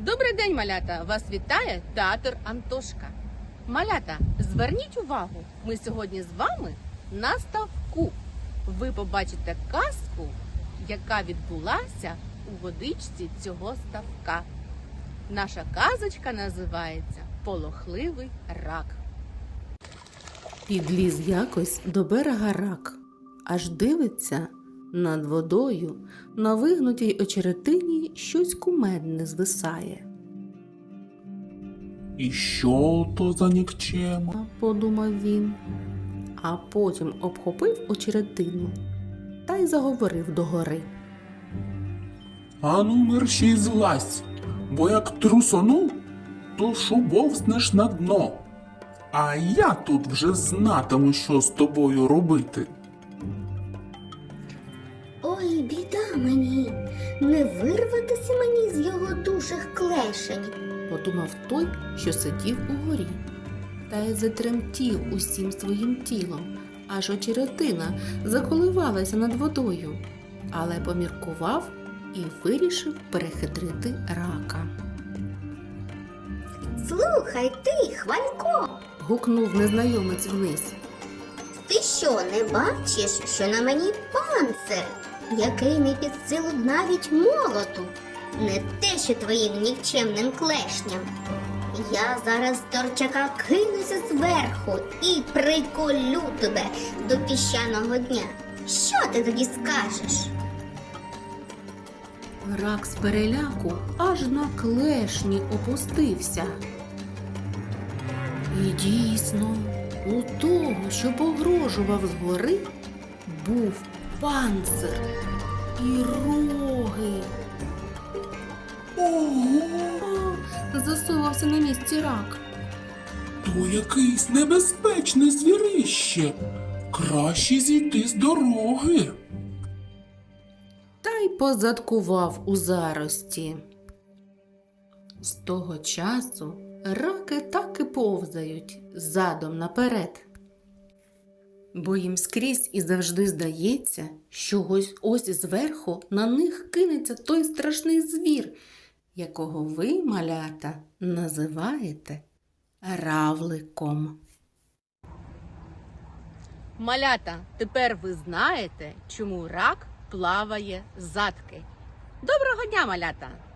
Добрий день, малята! Вас вітає театр Антошка. Малята, зверніть увагу, ми сьогодні з вами на ставку. Ви побачите казку, яка відбулася у водичці цього ставка. Наша казочка називається Полохливий рак. Підліз якось до берега рак, аж дивиться над водою, на вигнутій очеретині щось кумедне звисає. І що то за нікчема? Подумав він, а потім обхопив очеретину та й заговорив догори. Ану мерщій злазь, бо як трусону, то шубовзнеш на дно. А я тут вже знатиму, що з тобою робити. Мені, не вирватися мені з його душих клешень. Подумав той, що сидів угорі, та й затремтів усім своїм тілом, аж очеретина заколивалася над водою, але поміркував і вирішив перехитрити рака. Слухай ти, хвалько, Гукнув незнайомець вниз. ти що не бачиш, що на мені панцир, який не під силу навіть молоту, не те, що твоїм нікчемним клешням. Я зараз торчака кинуся зверху і приколю тебе до піщаного дня. Що ти тоді скажеш? Рак з переляку аж на клешні опустився. І дійсно, у того, що погрожував згори, був панцир і роги. Ого, засувався на місці рак. то якийсь небезпечне звірище. Краще зійти з дороги. та й позадкував у зарості. З того часу раки так і повзають задом наперед. Бо їм скрізь і завжди здається, що ось ось зверху на них кинеться той страшний звір, якого ви, малята, називаєте равликом. Малята, тепер ви знаєте, чому рак плаває задки. Доброго дня, малята!